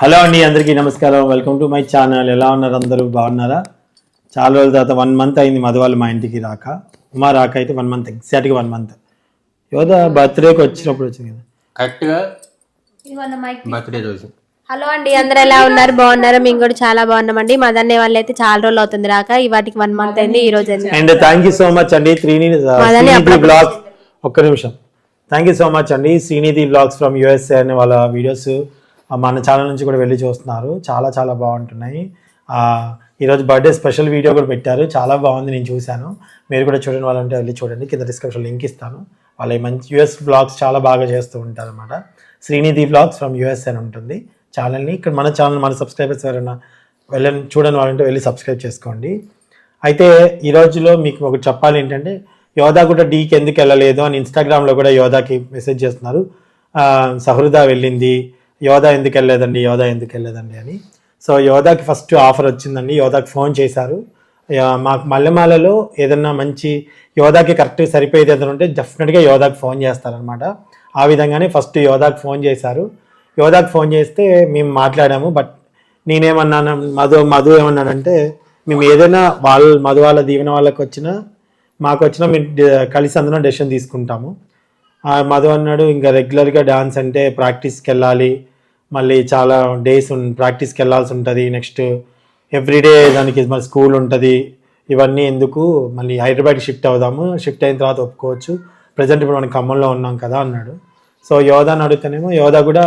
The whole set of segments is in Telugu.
హలో అండి అందరికీ నమస్కారం. వెల్కమ్ టు మై ఛానల్ ఎలా ఉన్నారు అందరూ? బాగున్నారా? చాలా రోజుల తర్వాత వన్ మంత్ అయింది మధు వాళ్ళు మా ఇంటికి రాక. ఉమా రాక అయితే వన్ మంత్ ఎగ్జాక్ట్గా వన్ మంత్ యోధ బర్త్డేకి వచ్చినప్పుడు వచ్చింది కదా. కరెక్ట్గా బర్త్డే రోజు. హలో అండి అందరు ఎలా ఉన్నారు? బాగున్నారా? మేము కూడా చాలా బాగున్నామండి. మదన్నే వాళ్ళు అయితే చాలా రోజులు అవుతుంది రాక. ఇవాటికి వన్ మంత్ అయింది ఈ రోజు and thank you so much అండి త్రీని మదని శ్రీనిధి బ్లాగ్స్ ఒక్క నిమిషం. థ్యాంక్ యూ సో మచ్ అండి శ్రీనిధి బ్లాగ్స్ ఫ్రమ్ యుఎస్ఏ అనే వాళ్ళ వీడియోస్ మన ఛానల్ నుంచి కూడా వెళ్ళి చూస్తున్నారు. చాలా చాలా బాగుంటున్నాయి. ఈరోజు బర్త్డే స్పెషల్ వీడియో కూడా పెట్టారు. చాలా బాగుంది నేను చూశాను. మీరు కూడా చూడండి వాళ్ళంటే వెళ్ళి చూడండి. కింద డిస్క్రిప్షన్ లింక్ ఇస్తాను. వాళ్ళ మంచి యుఎస్ బ్లాగ్స్ చాలా బాగా చేస్తూ ఉంటారు అనమాట శ్రీనిధి బ్లాగ్స్ ఫ్రమ్ యుఎస్ అని ఉంటుంది. ఛానల్ని ఇక్కడ మన ఛానల్ మన సబ్స్క్రైబర్స్ ఎవరైనా వెళ్ళని చూడని వాళ్ళంటే వెళ్ళి సబ్స్క్రైబ్ చేసుకోండి. అయితే ఈ రోజులో మీకు ఒకటి చెప్పాలి ఏంటంటే యోధా కూడా డీకి ఎందుకు వెళ్ళలేదు అని ఇన్స్టాగ్రామ్లో కూడా యోధాకి మెసేజ్ చేస్తున్నారు. సహృద వెళ్ళింది. యోధా ఎందుకు వెళ్ళలేదండి యోధా ఎందుకు వెళ్ళలేదండి అని. సో యోధాకి ఫస్ట్ ఆఫర్ వచ్చిందండి యోధాకి ఫోన్ చేశారు. మాకు మల్లెమాలలో ఏదన్నా మంచి యోధాకి కరెక్ట్గా సరిపోయేది ఏదైనా ఉంటే డెఫినెట్గా యోధాకి ఫోన్ చేస్తారనమాట ఆ విధంగానే ఫస్ట్ యోధాకి ఫోన్ చేశారు. యోధాకి ఫోన్ చేస్తే మేము మాట్లాడాము బట్ నేనేమన్నాను మధు మధు ఏమన్నానంటే మేము ఏదైనా వాళ్ళ మధు వాళ్ళ దీవెన వాళ్ళకి వచ్చినా మాకు వచ్చినా మేము కలిసి అందులో డెసిషన్ తీసుకుంటాము. మధు అన్నాడు ఇంకా రెగ్యులర్గా డాన్స్ అంటే ప్రాక్టీస్కి వెళ్ళాలి మళ్ళీ చాలా డేస్ ప్రాక్టీస్కి వెళ్ళాల్సి ఉంటుంది. నెక్స్ట్ ఎవ్రీడే దానికి మరి స్కూల్ ఉంటుంది. ఇవన్నీ ఎందుకు? మళ్ళీ హైదరాబాద్కి షిఫ్ట్ అవుదాము. షిఫ్ట్ అయిన తర్వాత ఒప్పుకోవచ్చు. ప్రజెంట్ ఇప్పుడు మనం ఖమ్మంలో ఉన్నాం కదా అన్నాడు. సో యోధాని అడుగుతానేమో యోధా కూడా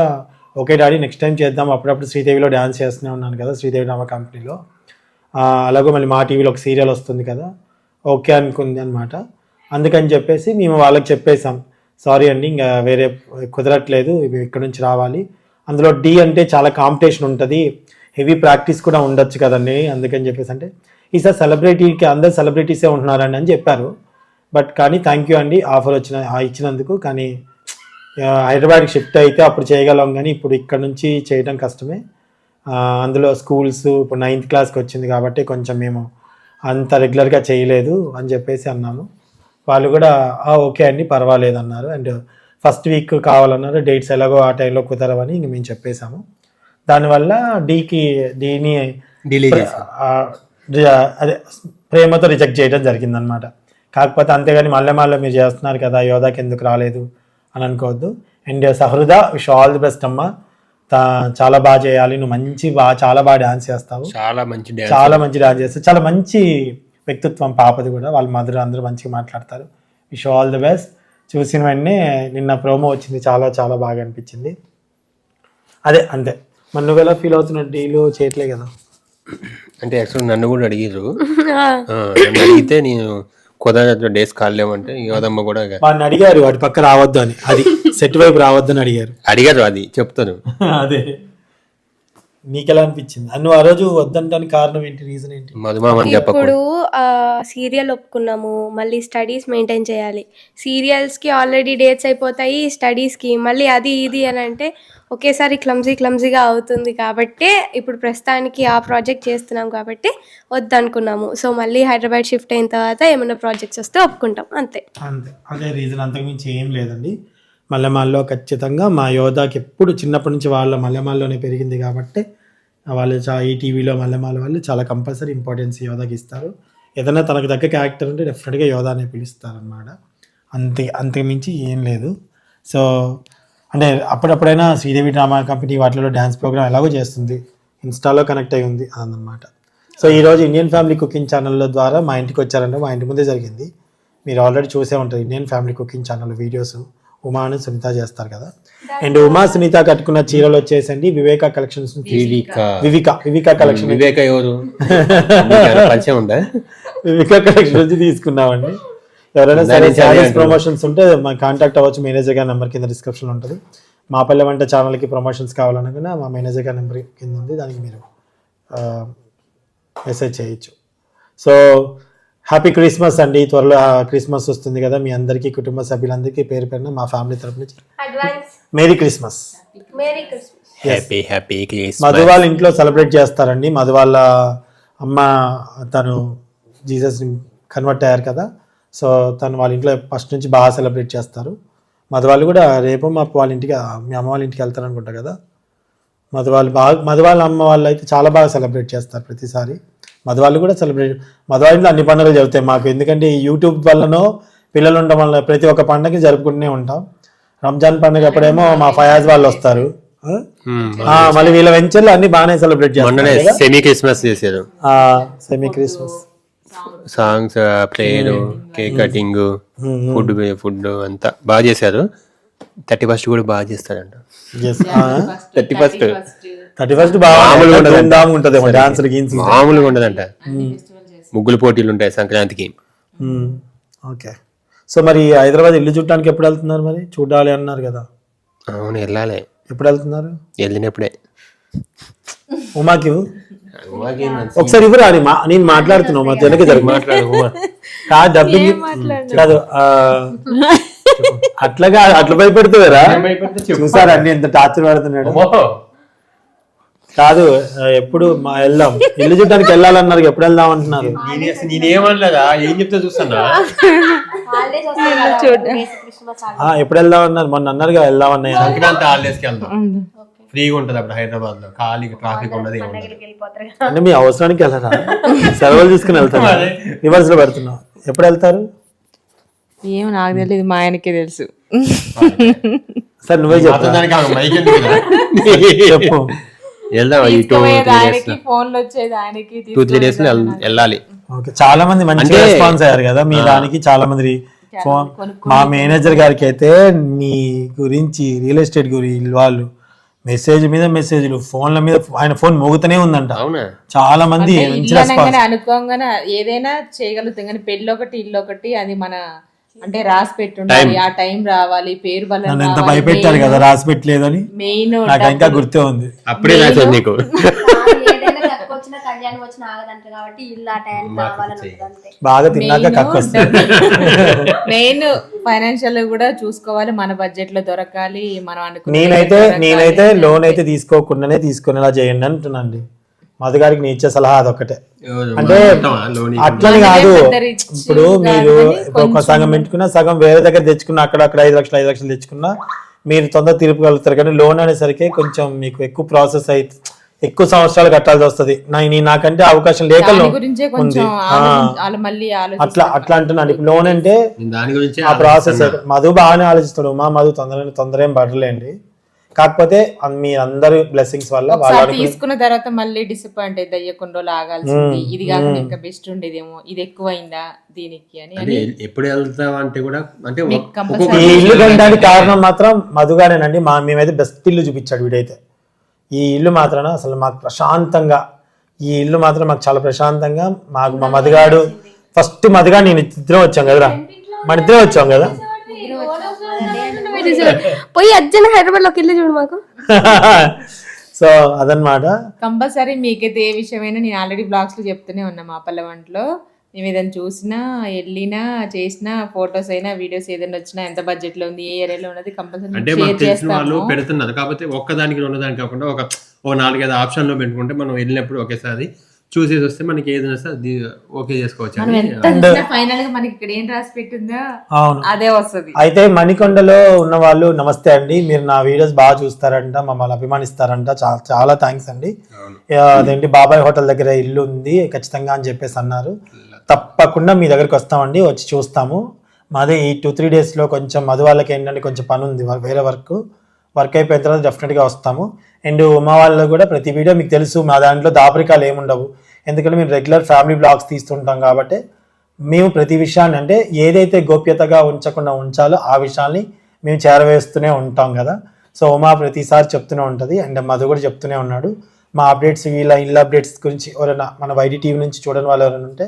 ఓకే డాడీ నెక్స్ట్ టైం చేద్దాం. అప్పుడప్పుడు శ్రీదేవిలో డ్యాన్స్ చేస్తూనే ఉన్నాను కదా శ్రీదేవి డ్రామా కంపెనీలో. అలాగే మళ్ళీ మా టీవీలో ఒక సీరియల్ వస్తుంది కదా. ఓకే అనుకుంది అనమాట అందుకని చెప్పేసి మేము వాళ్ళకి చెప్పేసాం సారీ అండి ఇంకా వేరే కుదరట్లేదు. ఇక్కడ నుంచి రావాలి. అందులో డి అంటే చాలా కాంపిటీషన్ ఉంటుంది. హెవీ ప్రాక్టీస్ కూడా ఉండొచ్చు కదండి. అందుకని చెప్పేసి అంటే ఈసారి సెలబ్రిటీకి అందరు సెలబ్రిటీసే ఉంటున్నారండి అని చెప్పారు. బట్ కానీ థ్యాంక్ యూ అండి. ఆఫర్ వచ్చిన ఇచ్చినందుకు. కానీ హైదరాబాద్కి షిఫ్ట్ అయితే అప్పుడు చేయగలం కానీ ఇప్పుడు ఇక్కడ నుంచి చేయడం కష్టమే. అందులో స్కూల్స్ ఇప్పుడు నైన్త్ క్లాస్కి వచ్చింది కాబట్టి కొంచెం మేము అంత రెగ్యులర్గా చేయలేదు అని చెప్పేసి అన్నాము. వాళ్ళు కూడా ఓకే అండి పర్వాలేదు అన్నారు అండ్ ఫస్ట్ వీక్ కావాలన్నారు డేట్స్ ఎలాగో ఆ టైంలో కుదరవని ఇంక మేము చెప్పేశాము. దానివల్ల డీకి డీని డిలే అదే ప్రేమతో రిజెక్ట్ చేయడం జరిగిందనమాట కాకపోతే అంతేగాని మళ్ళీ మళ్ళీ మీరు చేస్తున్నారు కదా యోధాకి ఎందుకు రాలేదు అని అనుకోవద్దు. And Sahruda wish all the best అమ్మ. తా- చాలా బాగా చేయాలి నువ్వు మంచి బాగా చాలా బాగా డాన్స్ చేస్తావు. చాలా మంచి చాలా మంచి డాన్స్ చేస్తావు. చాలా మంచి వ్యక్తిత్వం పాపది కూడా. వాళ్ళ మధుర అందరూ మంచిగా మాట్లాడతారు. Wish all the best. చూసిన వెంటనే నిన్న ప్రోమో వచ్చింది చాలా చాలా బాగా అనిపించింది. అదే అంతే. మరి నువ్వు ఎలా ఫీల్ అవుతున్నావు? డీలు చేయట్లే కదా. అంటే యాక్చువల్ నన్ను కూడా అడిగారు నన్ను అడిగితే నేను కుదరదు డేస్ కాలేమంటే యోదమ్మ కూడా వాడిని అడిగారు వాడి పక్క రావద్దు అని. అది సెట్ వైపు రావద్దు అని అడిగారు. అడిగారు అది చెప్తాను అదే. నీకెలా అనిపించింది? నువ్వు ఆ రోజు వద్దంటానికి కారణం ఏంటి? రీజన్ ఏంటి? మధుమామని చెప్పకు. ఇప్పుడు సీరియల్ ఒప్పుకున్నాము. మళ్ళీ స్టడీస్ మెయింటైన్ చేయాలి. సీరియల్స్కి ఆల్రెడీ డేట్స్ అయిపోతాయి స్టడీస్కి మళ్ళీ అది ఇది అని అంటే ఒకేసారి క్లమ్జీ క్లమ్జీగా అవుతుంది కాబట్టి ఇప్పుడు ప్రస్తుతానికి ఆ ప్రాజెక్ట్ చేస్తున్నాం కాబట్టి వద్దనుకున్నాము. సో మళ్ళీ హైదరాబాద్ షిఫ్ట్ అయిన తర్వాత ఏమైనా ప్రాజెక్ట్స్ వస్తే ఒప్పుకుంటాం. అంతే. అంతే. అదే రీజన్ అంతకుమించి ఏం లేదండి. మల్లెమాల్లో ఖచ్చితంగా మా యోధాకి ఎప్పుడు చిన్నప్పటి నుంచి వాళ్ళ మల్లెమాల్లోనే పెరిగింది కాబట్టి వాళ్ళు చా ఈ టీవీలో మల్లెమాల వాళ్ళు చాలా కంపల్సరీ ఇంపార్టెన్స్ యోధాకి ఇస్తారు. ఏదైనా తనకు దగ్గర క్యారెక్టర్ ఉంటే డెఫినెట్గా యోధానే పిలుస్తారనమాట అంతే అంతకుమించి ఏం లేదు. సో అంటే అప్పుడప్పుడైనా శ్రీదేవి డ్రామా కంపెనీ వాటిలో డ్యాన్స్ ప్రోగ్రామ్ ఎలాగో చేస్తుంది. ఇన్స్టాలో కనెక్ట్ అయి ఉంది అదనమాట సో ఈరోజు ఇండియన్ ఫ్యామిలీ కుకింగ్ ఛానల్ ద్వారా మా ఇంటికి వచ్చారంటే మా ఇంటి ముందే జరిగింది. మీరు ఆల్రెడీ చూసే ఉంటారు Indian family cooking channel videos ఉమాను Sunitha చేస్తారు కదా. అండ్ ఉమా సునీత కట్టుకున్న చీరలు వచ్చేసండి వివేక కలెక్షన్స్ నుంచి. వివేక. వివిక వివిక కలెక్షన్ వివేక ఎవరు? పరిచయం ఉందా? వివిక కలెక్షన్ నుంచి తీసుకున్నామండి. ఎవరైనా సరే శారీస్. ప్రమోషన్స్ ఉంటే మా కాంటాక్ట్ అవ్వచ్చు మేనేజర్ గారి నెంబర్ కింద డిస్క్రిప్షన్ ఉంటుంది. మా పల్లె వంట ఛానల్కి ప్రమోషన్స్ కావాలనుకున్నా మా మేనేజర్ గారి నెంబర్ కింద ఉంది. దానికి మీరు మెసేజ్ చేయొచ్చు. సో హ్యాపీ క్రిస్మస్ అండి. త్వరలో క్రిస్మస్ వస్తుంది కదా మీ అందరికీ కుటుంబ సభ్యులందరికీ పేరు పేరున మా ఫ్యామిలీ తరపు నుంచి advance merry Christmas merry Christmas happy happy క్లీస్ Madhu వాళ్ళ ఇంట్లో సెలబ్రేట్ చేస్తారండి. మధు వాళ్ళ అమ్మ తను జీసస్ కన్వర్ట్ అయ్యారు కదా సో తను వాళ్ళ ఇంట్లో ఫస్ట్ నుంచి బాగా సెలబ్రేట్ చేస్తారు. మధు వాళ్ళు కూడా రేపు మా వాళ్ళ ఇంటికి మీ అమ్మ వాళ్ళ ఇంటికి వెళ్తారు అనుకుంటా కదా. మధు వాళ్ళు బాగా మధు వాళ్ళ అమ్మ వాళ్ళు అయితే చాలా బాగా సెలబ్రేట్ చేస్తారు ప్రతిసారి. మధు వాళ్ళు కూడా సెలబ్రేట్ మధు వాళ్ళ ఇంట్లో అన్ని పండుగలు జరుగుతాయి మాకు. ఎందుకంటే ఈ యూట్యూబ్ వల్లనో పిల్లలు ఉండడం వల్ల ప్రతి ఒక్క పండుగ జరుపుకుంటూనే ఉంటాం. రంజాన్ పండుగ అప్పుడేమో మా ఫయాజ్ వాళ్ళు వస్తారు. ఆ? ఆ, మళ్ళీ వీళ్ళ వెంచర్లు అన్ని బాగానే సెలబ్రేట్ మొన్ననే చేస్తారు సెమీ క్రిస్మస్ చేశారు. Semi Christmas songs prayer cake cutting food food అంతా బాగా చేశారు. థర్టీ ఫస్ట్ కూడా బాగా చేస్తారంట థర్టీ ఫస్ట్. థర్టీ ఫస్ట్ బాగా ధూమ్ధామ్ ఉంటుంది డాన్సులు గీన్స్ మామూలుగా ఉండదంట. ముగ్గులు పోటీలు ఉంటాయి సంక్రాంతికి. ఓకే సో మరి హైదరాబాద్ ఇల్లు చూడటానికి ఎప్పుడు వెళ్తున్నారు మరి? చూడాలి అన్నారు కదా. అవును వెళ్ళాలి. ఎప్పుడు వెళ్తున్నారు? వెళ్ళినప్పుడే. ఉమాకి. ఒకసారి ఇవ్వరా మా నేను మాట్లాడుతున్నావు మా తెలుగు జరుగు. మాట్లాడు ఉమా. కాదు డబ్బింగ్ కాదు అట్లాగా అట్లా భయపెడుతున్నారా చూసారా అన్ని ఎంత టార్చర్ పెడుతున్నాడు. కాదు ఎప్పుడు మా వెళ్దాం. ఇల్లు చూడటానికి వెళ్ళాలన్నారు ఎప్పుడు వెళ్దాం అంటున్నారు. నేనేమనలేదా? ఏం చెప్తా చూస్తున్నా ఆ, ఎప్పుడు వెళ్దాం అన్నారు. మొన్న అన్నారుగా వెళ్దాం అన్నయ్య. సంక్రాంతి హాలిడేస్కి వెళ్దాం. ఫ్రీగా ఉంటది అప్పుడు హైదరాబాద్లో ఖాళీగా ట్రాఫిక్ ఉండదు ఏం. అంటే మీ అవసరానికి వెళ్ళరా? సెలవులు తీసుకుని వెళ్తాను రివర్స్లో పెడుతున్నావు ఎప్పుడు వెళ్తారు? ఏమో నాకు తెలియదు మా ఆయనకే తెలుసు. సరే నువ్వే ఎందుకురా? చెప్పు. వెళ్దాం ఈ టూ త్రీ డేస్ ఆయనకి ఫోన్లు వచ్చేది ఆయనకి టూ త్రీ డేస్లో వెళ్- వెళ్ళాలి. ఓకే చాలా మంది మంచి రెస్పాన్స్ అయ్యారు కదా మీ దానికి చాలా మంది ఫోన్ మా మేనేజర్ గారికి అయితే మీ గురించి రియల్ ఎస్టేట్ గురించి వాళ్ళు మెసేజ్ మీద మెసేజ్లు ఫోన్ల మీద ఆయన ఫోన్ మోగుతూనే ఉందంట. అవునా? చాలా మంది అనుకోగానే ఏదైనా చేయగలుగుతాం కానీ పెళ్ళి ఒకటి ఇల్లు ఒకటి అది మన అంటే రాసి పెట్టుండాలి ఆ టైం రావాలి పేరు బలం ఎంత భయపెట్టారు కదా రాసి పెట్టలేదని మెయిన్ నాకు ఇంకా గుర్తే ఉంది. అప్పుడే రాశాను నీకు. వచ్చినా కళ్యాణం వచ్చినా ఆగదంట కాబట్టి ఇల్లు ఆ కావాలని బాగా తిన్నాక మెయిన్ ఫైనాన్షియల్ కూడా చూసుకోవాలి మన బడ్జెట్లో దొరకాలి మనం అనుకున్న నేనైతే నేనైతే లోన్ అయితే తీసుకోకుండానే తీసుకునేలా చేయండి అంటున్నాండి మధు గారికి నేను ఇచ్చే సలహా అదొక్కటే. అంటే లోన్ అట్లని కాదు. ఇప్పుడు మీరు ఒక సగం పెట్టుకున్నా సగం వేరే దగ్గర తెచ్చుకున్నా అక్కడ అక్కడ ఐదు లక్షలు ఐదు లక్షలు తెచ్చుకున్నా మీరు తొందర తిరుపగలుగుతారు కానీ లోన్ అనేసరికి కొంచెం మీకు ఎక్కువ ప్రాసెస్ అయితే ఎక్కువ సంవత్సరాలు కట్టాల్సి వస్తుంది. నా నీ- నాకంటే అవకాశం లేక ఉంది. అట్లా అట్లా అంటున్నాను. ఇప్పుడు లోన్ అంటే దాని గురించి ఆ ప్రాసెస్ మధు బాగానే ఆలోచిస్తాడు. మా మధు తొందర తొందర ఏం పడలేండి. కాకపోతే అన్- మీ అందరి బ్లెస్సింగ్స్ వల్ల వాళ్ళు తీసుకున్న తర్వాత మళ్ళీ డిసప్పాయింట్ అయితే అయ్యే కొన్ని రోజులు ఆగాల్సింది ఇది కాకుండా ఇంకా బెస్ట్ ఉండేదేమో. ఇది ఎక్కువైందా దీనికి అని ఎప్పుడు వెళ్తావు అంటే కూడా అంటే ఈ ఇల్లు కొనడానికి కారణం మాత్రం మధుగానేనండి మా మేమైతే బెస్ట్ ఇల్లు చూపించాడు వీడైతే. ఈ ఇల్లు మాత్రం అసలు మాకు ప్రశాంతంగా ఈ ఇల్లు మాత్రం మాకు చాలా ప్రశాంతంగా మాకు మా మధుగాడు ఫస్ట్ మధుగా నేను ఇద్దరం వచ్చాం కదరా? మన ఇద్దరం వచ్చాం కదా? పోయి అర్జున్ హైదరాబాద్లోకి వెళ్ళి చూడు మాకు. సో అదనమాట కంపల్సరీ మీకైతే ఏ విషయమైనా నేను ఆల్రెడీ బ్లాగ్స్లో చెప్తూనే ఉన్నా మా పల్లె వంటలో. మేము ఏదైనా చూసినా వెళ్ళినా చేసినా ఫొటోస్ అయినా వీడియోస్ ఏదైనా వచ్చినా ఎంత బడ్జెట్లో ఉంది ఏ ఏరియాలో ఉన్నది అంటే కంపల్సరీ మాకు షేర్ తెలిసిన వాళ్ళు పెడుతున్నారు. కాకపోతే ఒక్కదానికి రెండోదానికి కాకుండా ఒక ఓ నాలుగైదు ఆప్షన్లో పెట్టుకుంటే మనం వెళ్ళినప్పుడు ఒకేసారి చూసేసి వస్తే మనకి ఏది వస్తే అది ఓకే చేసుకోవచ్చు. మనం అని ఎంత చూసినా ఫైనల్గా మనకి ఇక్కడ ఏం రాసి పెట్టిందో అవును. అదే వస్తుంది. అయితే మణికొండలో ఉన్న వాళ్ళు నమస్తే అండి. మీరు నా వీడియోస్ బాగా చూస్తారంట మమ్మల్ని అభిమానిస్తారంట. చాలా చాలా థ్యాంక్స్ అండి. అదేంటి బాబాయ్ హోటల్ దగ్గర ఇల్లు ఉంది ఖచ్చితంగా అని చెప్పేసి అన్నారు. తప్పకుండా మీ దగ్గరికి వస్తామండి వచ్చి చూస్తాము. మాది ఈ టూ త్రీ డేస్లో కొంచెం మధు వాళ్ళకి ఏంటంటే కొంచెం పని ఉంది వేరే వర్క్ వర్క్ అయిపోయిన తర్వాత డెఫినెట్గా వస్తాము. అండ్ ఉమా వాళ్ళు కూడా ప్రతి వీడియో మీకు తెలుసు మా దాంట్లో దాపరికాలు ఏముండవు. ఎందుకంటే మేము రెగ్యులర్ ఫ్యామిలీ బ్లాగ్స్ తీస్తుంటాం కాబట్టి మేము ప్రతి విషయాన్ని అంటే ఏదైతే గోప్యతగా ఉంచకుండా ఉంచాలో ఆ విషయాల్ని మేము చేరవేస్తూనే ఉంటాం కదా. సో ఉమా ప్రతిసారి చెప్తూనే ఉంటుంది. అండ్ మధు కూడా చెప్తూనే ఉన్నాడు. మా అప్డేట్స్ వీళ్ళ ఇళ్ళ అప్డేట్స్ గురించి ఎవరైనా మన వైడి టీవీ నుంచి చూడని వాళ్ళు ఎవరైనా ఉంటే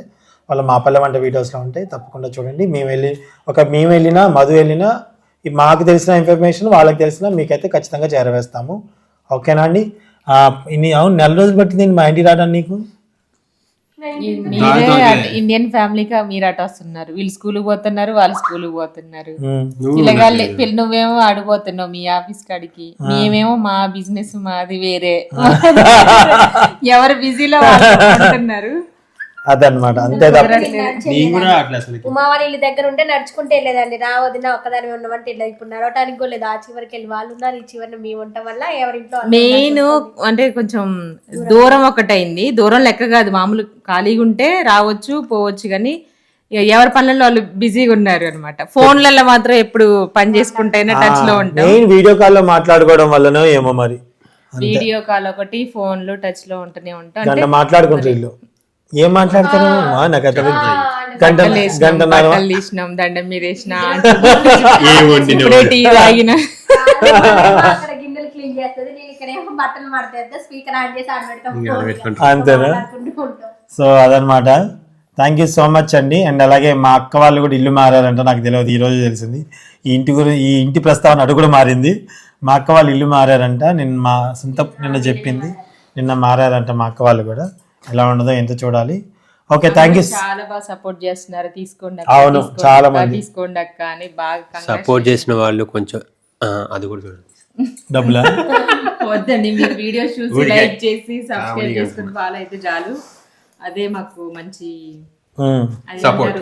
వాళ్ళ మా పల్లె వంట వీడియోస్లో ఉంటాయి. తప్పకుండా చూడండి. మేము వెళ్ళి ఒక మేము వెళ్ళినా మధు వెళ్ళినా మాకు తెలిసిన ఇన్ఫర్మేషన్ వాళ్ళకి తెలిసిన మీకైతే ఖచ్చితంగా చేరవేస్తాము. ఓకేనా అండి? ఇన్ని అవును నెల రోజులు పట్టింది మా ఇంటికి రావడానికి నీకు? మీరే ఇండియన్ ఫ్యామిలీగా మీరు అటు వస్తున్నారు. వీళ్ళు స్కూల్ పోతున్నారు వాళ్ళు స్కూల్ పోతున్నారు. ఇలాగా నువ్వేమో ఆడిపోతున్నావు మీ ఆఫీస్ కాడికి. మేమేమో మా బిజినెస్ మాది వేరే. ఎవరు బిజీలో వాళ్ళు ఉంటున్నారు. అదనమాట అంతే తప్ప. నేను కూడా అట్లా అసలు ఉమా వాళ్ళ ఇల్లు దగ్గర ఉంటే నడుచుకుంటే వెళ్ళేదండి. రావద్దున ఒక్కదాని ఉన్నామంటే వెళ్ళదు ఇప్పుడు నడవటానికి కూడా లేదు. ఆ చివరికి వెళ్ళి వాళ్ళు ఉన్నారు ఈ చివరిని మేము ఉండటం వల్ల ఎవరింట్లో మెయిన్ అంటే కొంచెం దూరం. ఒకటైంది. దూరం లెక్క కాదు. మామూలు ఖాళీగా ఉంటే రావచ్చు పోవచ్చు కానీ ఎవరి పనులలో వాళ్ళు బిజీగా ఉన్నారు అనమాట ఫోన్లలో మాత్రం ఎప్పుడు పని చేసుకుంటేనే టచ్లో ఉంటాం. మెయిన్ వీడియో కాల్లో మాట్లాడుకోవడం వల్లనో ఏమో మరి. వీడియో కాల్ ఒకటి ఫోన్లు టచ్లో ఉంటూనే ఉంటాం. అంటే మాట్లాడుకుంటారు ఏం మాట్లాడతారు? మా, నాకు అర్థం గంట గంటన్నర దండం వేసిన. టీ తాగిన. అంతేనా? సో అదనమాట థ్యాంక్ యూ సో మచ్ అండి. అండ్ అలాగే మా అక్క వాళ్ళు కూడా ఇల్లు మారారంట నాకు తెలియదు ఈ రోజు తెలిసింది. ఈ ఇంటి గురించి ఈ ఇంటి ప్రస్తావన అటు కూడా మారింది. మా అక్క వాళ్ళు ఇల్లు మారారంట నిన్న మా సొంత నిన్న చెప్పింది. నిన్న మారారంట మా అక్క వాళ్ళు కూడా. ఎలా ఉండదో ఎంత చూడాలి. ఓకే థ్యాంక్ యూ చాలా బాగా సపోర్ట్ చేస్తున్నారు. తీసుకోండి అక్క, అవును, తీసుకోండి చాలా అక్క, మంది. తీసుకోండి అక్క అని బాగా సపోర్ట్ చేసిన వాళ్ళు కొంచెం ఆ, అది కూడా చూడండి. డబ్బులా వద్దండి మీరు వీడియోస్ చూసి లైక్ చేసి సబ్స్క్రైబ్ చేసుకుని ఫాలో అయితే చాలు. అదే మాకు మంచి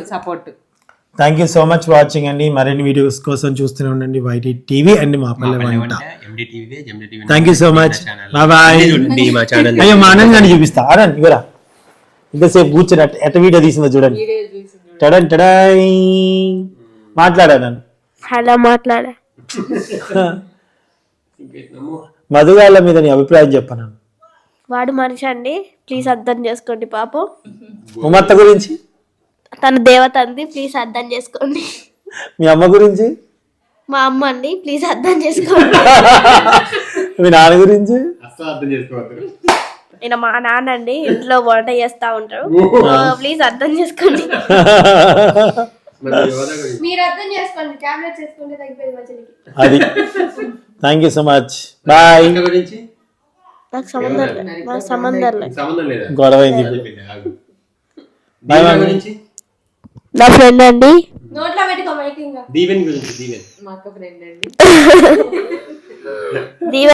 support thank you so much watching అండి మరిన్ని వీడియోస్ కోసం చూస్తూనే ఉండండి. వైటీ టీవీ అండ్ మా పల్లె వంట. Thank you so much bye మా అయ్యో మా ఆనందాన్ని చూపిస్తా. ఆడండి ఇవరా ఇంతసేపు కూర్చొని ఎట్ట- ఎట్ట వీడియో తీసిందో చూడండి. టడన్ టడాయ్ మాట్లాడా నన్ను హలో మాట్లాడా. మధుగాళ్ళ మీద నీ అభిప్రాయం చెప్పను? వాడు మనిషి అండి. ప్లీజ్ అర్థం చేసుకోండి పాపం. ఉమత్త గురించి? తన దేవత అంది ప్లీజ్ అర్థం చేసుకోండి. మీ అమ్మ గురించి? మా అమ్మ అండి ప్లీజ్ అర్థం చేసుకోండి. మీ నాన్న గురించి? ఈయన మా నాన్న అండి ఇంట్లో వంట చేస్తా ఉంటారు. ప్లీజ్ అర్థం చేసుకోండి. మీరు అర్థం చేసుకోండి కెమెరా చేసుకుంటే తగ్గిపోయింది మధ్యకి అది. Thank you so much bye గురించి? నాకు సంబంధం లేదు. నాకు సంబంధం లేదు. సంబంధం లేదా? గొడవ అయింది దీవెన గురించి? నా ఫ్రెండ్ అండి. నోట్లో పెట్టుకో మైకింగ్ దీవెన్ గురించి దీవెన్. మా అక్క ఫ్రెండ్ అండి. దీవె